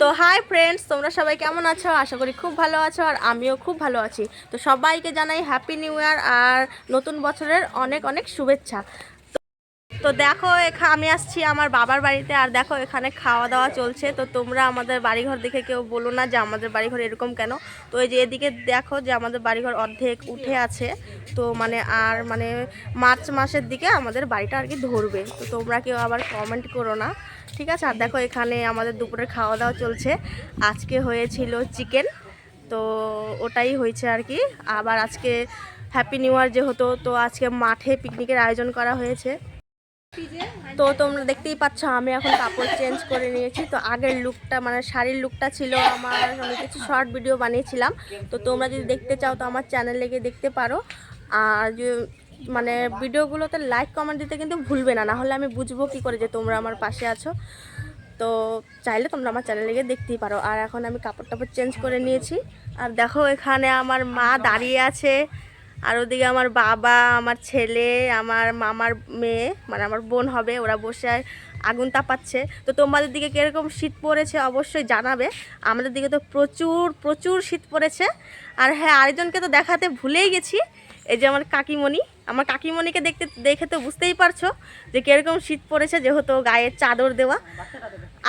তো hi friends, তোমরা সবাই কেমন আছো? আশা করি খুব ভালো আছো আর আমিও খুব ভালো আছি। তো সবাইকে জানাই হ্যাপি নিউ ইয়ার আর নতুন বছরের অনেক অনেক শুভেচ্ছা। তো- দেখো, এখা আমি আসছি আমার বাবার বাড়িতে আর দেখো, এখানে খাওয়া দাওয়া চলছে। তো তোমরা আমাদের বাড়িঘর দেখে কেউ বলো না যে আমাদের বাড়িঘর এরকম কেন? তো এই যে এদিকে দেখো যে আমাদের বাড়িঘর অর্ধেক উঠে আছে। তো মানে আর মানে মার্চ মাসের দিকে আমাদের বাড়িটা আর কি ধরবে। তো তোমরা কেউ আবার কমেন্ট করো না। ঠিক আছে? আর দেখো, এখানে আমাদের দুপুরে খাওয়া দাওয়া চলছে। আজকে হয়েছিল চিকেন। তো ওটাই হয়েছে আর কি। আবার আজকে হ্যাপি নিউ ইয়ার যেহেতু, তো আজকে মাঠে পিকনিকের আয়োজন করা হয়েছে। তো তোমরা দেখতেই পাচ্ছ, আমি এখন কাপড় চেঞ্জ করে নিয়েছি। তো আগের লুকটা মানে শাড়ির লুকটা ছিল আমার, আমি কিছু শর্ট ভিডিও বানিয়েছিলাম। তো তোমরা যদি দেখতে চাও, তো আমার চ্যানেলে গিয়ে দেখতে পারো। আর মানে ভিডিওগুলোতে লাইক কমেন্ট দিতে কিন্তু ভুলবে না। না হলে আমি বুঝব কি করে যে তোমরা আমার পাশে আছো। তো চাইলে তোমরা আমার চ্যানেলে গিয়ে দেখতেই পারো। আর এখন আমি কাপড় টাপড় চেঞ্জ করে নিয়েছি। আর দেখো এখানে আমার মা দাঁড়িয়ে আছে। আর ওদিকে আমার বাবা, আমার ছেলে, আমার মামার মেয়ে মানে আমার বোন হবে, ওরা বসে আগুন তাপাচ্ছে। তো তোমাদের দিকে কীরকম শীত পড়েছে অবশ্যই জানাবে। আমাদের দিকে তো প্রচুর প্রচুর শীত পড়েছে। আর হ্যাঁ আরেকজনকে তো দেখাতে ভুলেই গেছি। এই যে আমার কাকিমণি। আমার কাকিমণিকে দেখতে, দেখে তো বুঝতেই পারছ যে কীরকম শীত পড়েছে, যেহেতু গায়ে চাদর দেওয়া।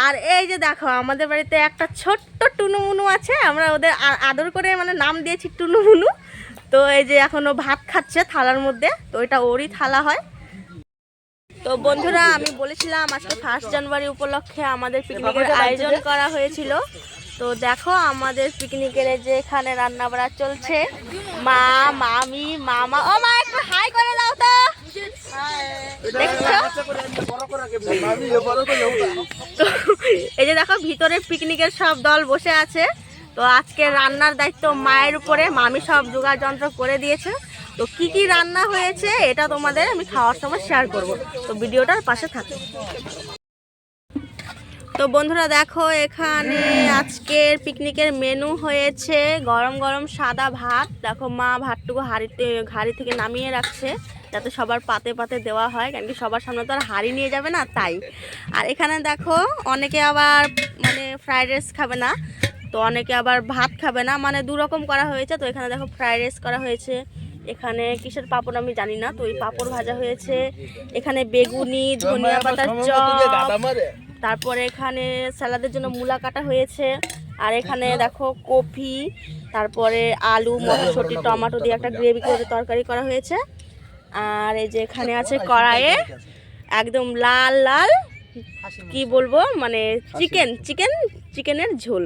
আর এই যে দেখো, আমাদের বাড়িতে একটা ছোট্ট টুনুমুনু আছে। আমরা ওদের আদর করে মানে নাম দিয়েছি টুনুমুনু। তো এই যে এখনও ভাত খাচ্ছে থালার মধ্যে তো এটা ওরই থালা হয়। তো বন্ধুরা আমি বলেছিলাম আজকে ফার্স্ট জানুয়ারি উপলক্ষে আমাদের পিকনিকের আয়োজন করা হয়েছিল। তো দেখো আমাদের পিকনিকের যে এখানে রান্না বাড়া চলছে। মা মামি মামা ও মা একটু হাই করে দাও তো। তো এই যে দেখো ভিতরে পিকনিকের সব দল বসে আছে। তো আজকে রান্নার দায়িত্ব মায়ের উপরে। মামি সব জোগাড় যন্ত্র করে দিয়েছে। তো কি কি রান্না হয়েছে এটা তোমাদের আমি খাওয়ার সময় শেয়ার করব। তো ভিডিওটার পাশে থাকো। তো বন্ধুরা দেখো, এখানে আজকের পিকনিকের মেনু হয়েছে গরম গরম সাদা ভাত। দেখো মা ভাতটুকু হাঁড়িতে হাঁড়ি থেকে নামিয়ে রাখছে, যাতে সবার পাতে পাতে দেওয়া হয়, কারণ কি সবার সামনে তো আর হাঁড়ি নিয়ে যাবে না, তাই। আর এখানে দেখো, অনেকে আবার মানে ফ্রাইড রাইস খাবে না। তো অনেকে আবার ভাত খাবে না। মানে দু রকম করা হয়েছে। তো এখানে দেখো ফ্রাইড রাইস করা হয়েছে। এখানে কিসের পাপড় আমি জানি না। তো এই পাপড় ভাজা হয়েছে। এখানে বেগুনি ধনিয়া পাতার চপ। তারপরে এখানে স্যালাদের জন্য মূলা কাটা হয়েছে। আর এখানে দেখো কফি তারপরে আলু মটরশুঁটি টমেটো দিয়ে একটা গ্রেভি করে তরকারি করা হয়েছে। আর এই যে এখানে আছে কড়াইয়ে একদম লাল লাল কি বলব? মানে চিকেন চিকেন চিকেনের ঝোল।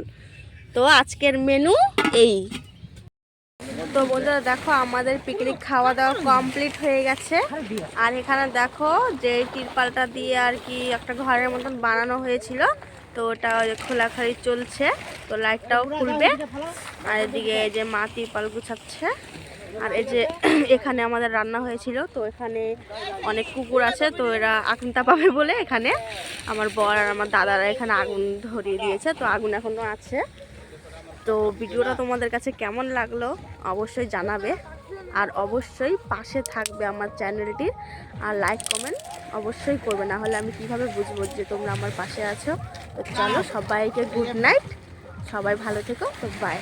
তো আজকের মেনু এই। তো বন্ধুরা, দেখো আমাদের পিকনিক খাওয়া দাওয়া কমপ্লিট হয়ে গেছে। আর এখানে দেখো যে তিরপালটা দিয়ে আর কি একটা ঘরের মতন বানানো হয়েছিল। তো ওটা খোলাখালি চলছে। তো লাইটটাও খুলবে। আর এদিকে এই যে মা তিরপাল গুছাচ্ছে। আর এই যে এখানে আমাদের রান্না হয়েছিল। তো এখানে অনেক কুকুর আছে। তো এরা আগুন তাপাবে বলে এখানে আমার বর আর আমার দাদারা এখানে আগুন ধরিয়ে দিয়েছে। তো আগুন এখনও আছে। তো ভিডিওটা তোমাদের কাছে কেমন লাগল অবশ্যই জানাবে। আর অবশ্যই পাশে থাকবে আমার চ্যানেলটির আর লাইক, কমেন্ট অবশ্যই করবে, না হলে আমি কীভাবে বুঝব যে তোমরা আমার পাশে আছো? তো চলো সবাইকে গুড নাইট। সবাই ভালো থেকো, তো বাই